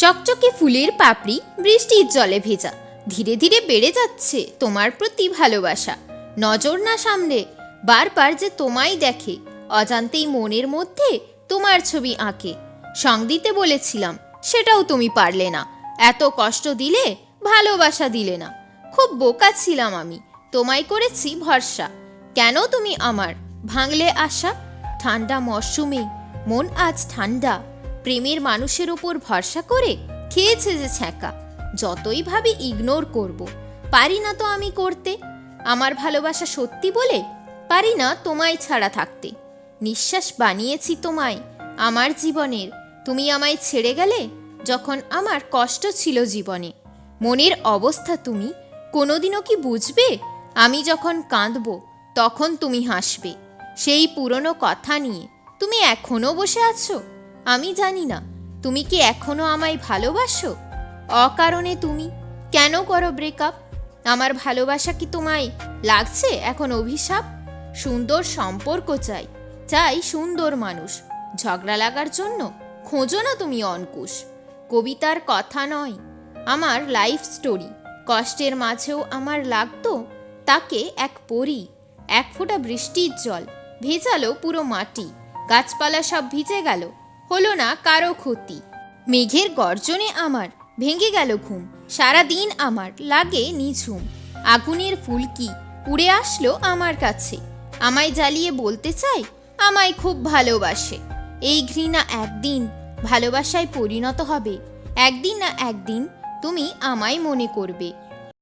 চকচকে ফুলের পাপড়ি বৃষ্টির জলে ভেজা। ধীরে ধীরে বেড়ে যাচ্ছে তোমার প্রতি ভালোবাসা। নজর না সামলে, বারবার যে তোমায় দেখে, অজান্তেই মনের মধ্যে তোমার ছবি আঁকে। সং দিতে বলেছিলাম, সেটাও তুমি পারলে না। এত কষ্ট দিলে, ভালোবাসা দিলে না। খুব বোকা ছিলাম আমি, তোমায় করেছি ভরসা। কেন তুমি আমার ভাঙলে আশা? ঠান্ডা মরশুমে, মন আজ ঠান্ডা। প্রেমের মানুষের ওপর ভরসা করে খেয়েছে যে ছ্যাঁকা। যতই ভাবি ইগনোর করব, পারি না তো আমি করতে। আমার ভালোবাসা সত্যি বলে পারি না তোমায় ছাড়া থাকতে। নিঃশ্বাস বানিয়েছি তোমায়, আমার জীবনের। তুমি আমায় ছেড়ে গেলে যখন আমার কষ্ট ছিল জীবনে। মনের অবস্থা তুমি, কোনোদিনও কি বুঝবে? আমি যখন কাঁদব, তখন তুমি হাসবে। সেই পুরনো কথা নিয়ে তুমি এখনও বসে আছো? আমি জানি না। তুমি কি এখনও আমায় ভালোবাসো? অকারণে তুমি। কেন করো ব্রেকআপ আমার ভালোবাসা কি তোমায় লাগছে এখন অভিশাপ? সুন্দর সম্পর্ক চাই চাই সুন্দর মানুষ। ঝগড়া লাগার জন্য খোঁজো না তুমি অঙ্কুশ কবিতার কথা নয়, আমার লাইফ স্টোরি কষ্টের মাঝেও আমার লাগতো তাকে এক পরি, এক ফোঁটা বৃষ্টির জল। ভেজালো পুরো মাটি, গাছপালা সব ভিজে গেল। হলো না কারও ক্ষতি। মেঘের গর্জনে আমার, ভেঙে গেল ঘুম। সারা দিন আমার লাগে নিঝুম। আগুনের ফুলকি উড়ে আসলো আমার কাছে? আমায় জ্বালিয়ে বলতে চাই আমায় খুব ভালোবাসে। এই ঘৃণা একদিন ভালোবাসায় পরিণত হবে। একদিন না একদিন তুমি আমায় মনে করবে।